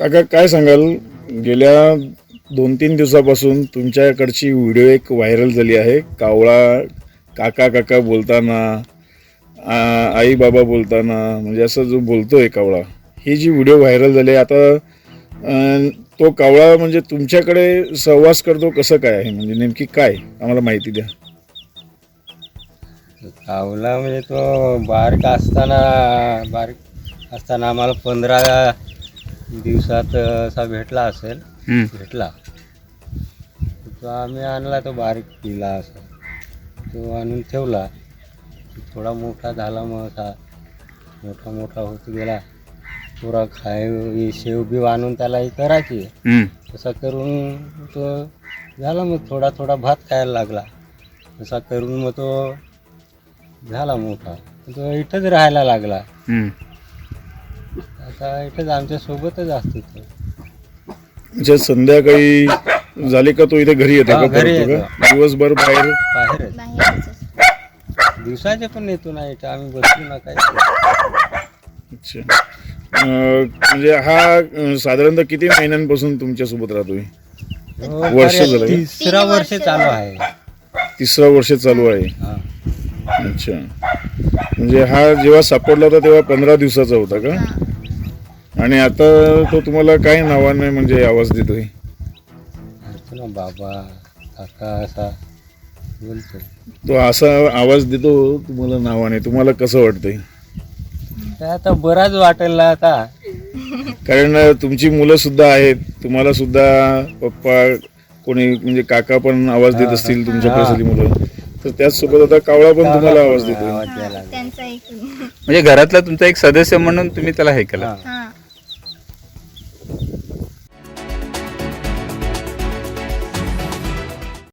काका काय सांगाल? गेल्या दोन तीन दिवसापासून तुमच्याकडची व्हिडिओ एक व्हायरल झाली आहे. कावळा काका काका बोलताना आई बाबा बोलताना म्हणजे असं जो बोलतोय कावळा ही जी व्हिडिओ व्हायरल झाली आहे आता तो कावळा म्हणजे तुमच्याकडे सहवास करतो कसं काय आहे? म्हणजे नेमकी काय? आम्हाला माहिती द्या. कावला म्हणजे तो बारीक असताना बारीक असताना आम्हाला पंधरा दिवसात असा भेटला असेल भेटला. तो आम्ही आणला तो बारीक पिला असा. तो आणून ठेवला. थोडा मोठा झाला मग असा. मोठा मोठा होत गेला. पुरा खाय शेव बी आणून त्याला हे करायची तसा करून तो झाला मग थोडा थोडा भात खायला लागला. तसा करून मग तो झाला मोठा. तो इथंच राहायला लागला. आता इथंच आमच्या सोबतच असतो तो. म्हणजे संध्याकाळी झाली का तो इथे घरी येतो हा, का घरी परत येतो. का? दिवसभर बाहेर? बाहेरच बाहेरच दिवसाचे पण येतो ना इथं. आम्ही बसलो ना काय अच्छा. अं, म्हणजे हा अं, साधारणतः किती महिन्यांपासून तुमच्यासोबत राहतोय? तो वर्ष झालं का? तिसरा वर्ष चालू आहे. तिसरा वर्ष चालू आहे. हा. अच्छा. म्हणजे हा जेव्हा सापडला होता तेव्हा पंधरा दिवसाचा होता का. आणि आता तो तुम्हाला काय नावाने म्हणजे आवाज देतोय? म्हणतो ना बाबा काका असा बोलतो. तो असा आवाज देतो तुम्हाला नावाने. तुम्हाला कसं वाटतंय? काय आता बराच वाटेल आता. कारण तुमची मुलं सुद्धा आहेत. तुम्हाला सुद्धा पप्पा कोणी म्हणजे काका पण आवाज देत असतील तुमच्या. परिस्थिती मुलं. तर त्याचसोबत आता कावळा पण तुम्हाला आवाज त्यांचा एक म्हणजे घरातला तुमचा एक सदस्य म्हणून तुम्ही त्याला हे केलं. हा.